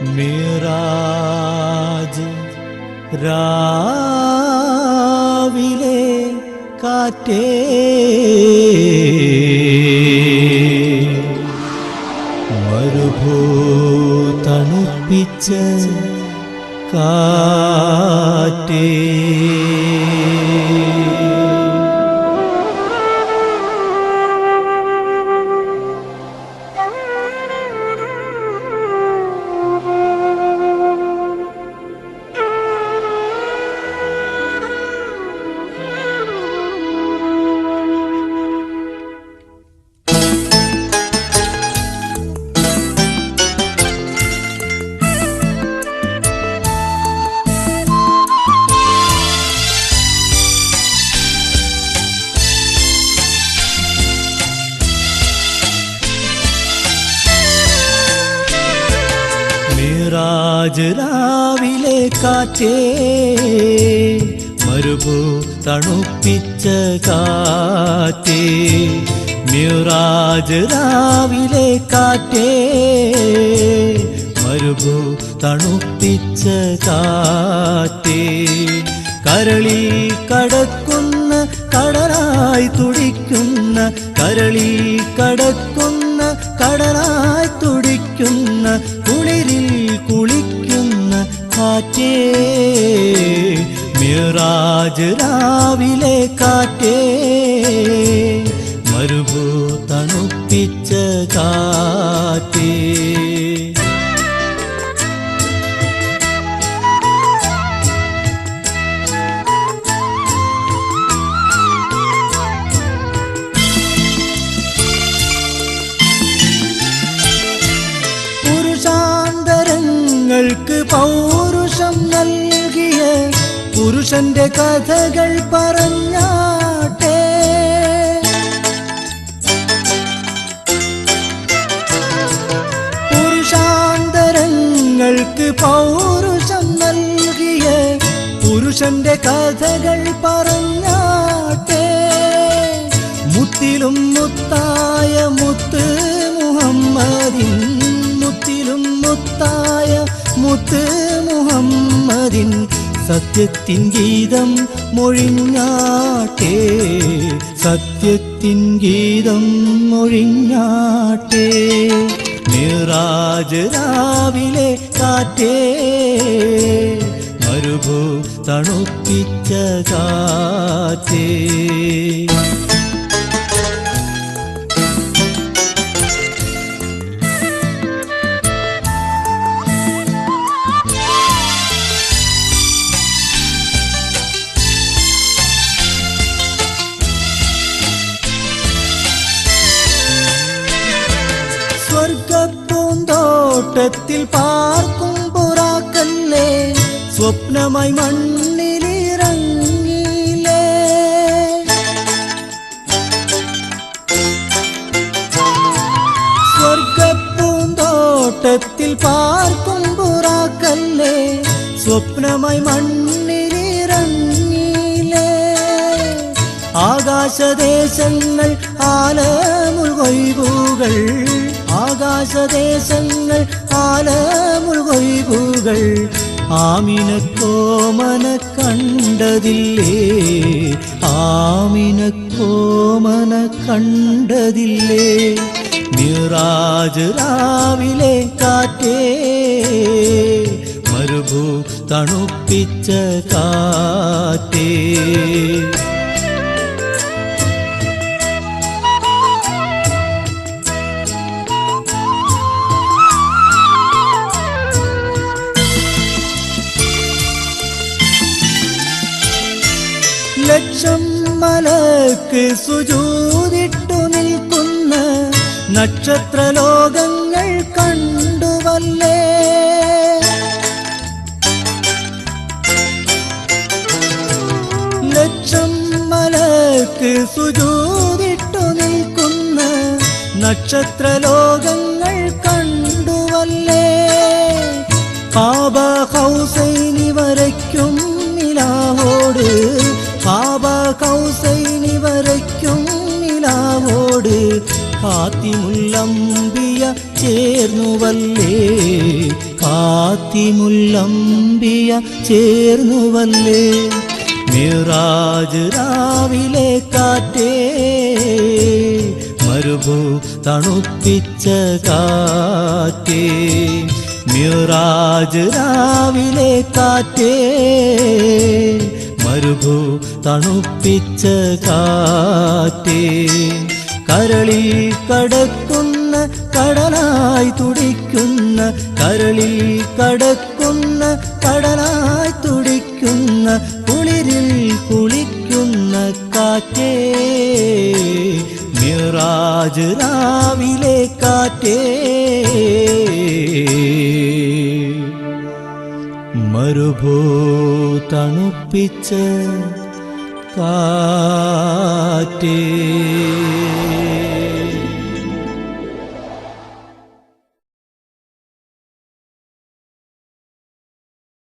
മിറാജ് രാവിലെ കാറ്റേ. മരുഭൂ തണുപ്പിച്ച കാറ്റേ. മിറാജ് രാവിലെ കാറ്റേ മരുഭൂ തണുപ്പിച്ച കാറ്റേ. മിറാജ് രാവിലെ കാറ്റേ മരുഭൂ തണുപ്പിച്ച കാറ്റേ. കരളി കടക്കുന്ന കടലായി തുടിക്കുന്ന കരളി കടക്കുന്ന കടലായി തുടിക്കുന്ന കുളിരിൽ കുളിക്കുന്ന കാറ്റേ. മിറാജ് രാവിലെ കാറ്റേ. മരുഭൂ തണുപ്പിച്ച കാറ്റേ. പൗരുഷം നൽകിയ പുരുഷന്റെ കഥകൾ പറഞ്ഞാട്ടെ. പുരുഷാന്തരങ്ങൾക്ക് പൗരുഷം നൽകിയ പുരുഷന്റെ കഥകൾ പറഞ്ഞാട്ടെ. മുത്തിലും മുത്തായ മുത്ത് മുഹമ്മദിൻ സത്യത്തിൻ ഗീതം മൊഴിഞ്ഞാട്ടേ സത്യത്തിൻ ഗീതം മൊഴിഞ്ഞാട്ടേ. നിറാജ് രാവിലെ കാറ്റേ മരുഭൂ തണുപ്പിച്ച കാറ്റേ. സ്വർഗപ്പൂന്തോട്ടത്തിൽ പാർക്കും പുറാക്കല്ലേ സ്വപ്നമായി മണ്ണിലിറങ്ങിയില്ലേ സ്വർഗപ്പൂന്തോട്ടത്തിൽ പാർക്കും പുറാക്കല്ലേ സ്വപ്നമായി മണ്ണിലിറങ്ങിയില്ലേ ആകാശദേശങ്ങൾ ആലമുൾകൊയ്വുകൾ ആകാശദേശങ്ങൾ ആലമുൾകൊയ്വുകൾ ആമിനക്കോമന കണ്ടതില്ലേ ആമിനക്കോമന കണ്ടതില്ലേ നിറാജ് രാവിലെ കാറ്റേ മരുഭൂ തണുപ്പിച്ച കാറ്റേ. ലക്ഷം മലക്ക് സുജൂതിട്ടു നിൽക്കുന്ന നക്ഷത്രലോകങ്ങൾ കണ്ടുവല്ലേ? ലക്ഷം മലക്ക് സുജൂതിട്ടു നിൽക്കുന്ന നക്ഷത്രലോകങ്ങൾ നിലാവോട് കാത്തിമുല്ലമ്പിയ ചേർന്നുവല്ലേ? കാത്തിമുല്ലംബിയ ചേർന്നുവല്ലേ? മിറാജ് രാവിലെ കാറ്റേ മരുഭൂ തണുപ്പിച്ച കാറ്റേ. മിറാജ് രാവിലെ കാറ്റേ മരുഭൂ തണുപ്പിച്ച കാറ്റേ. കരളി കടക്കുന്ന കടലായി തുടിക്കുന്ന കരളി കടക്കുന്ന കടലായി തുടിക്കുന്ന കുളിരിൽ കുളിക്കുന്ന കാറ്റേ. മിറാജ് രാവിലെ കാറ്റേ. മരുഭൂ തണുപ്പിച്ച കാറ്റേ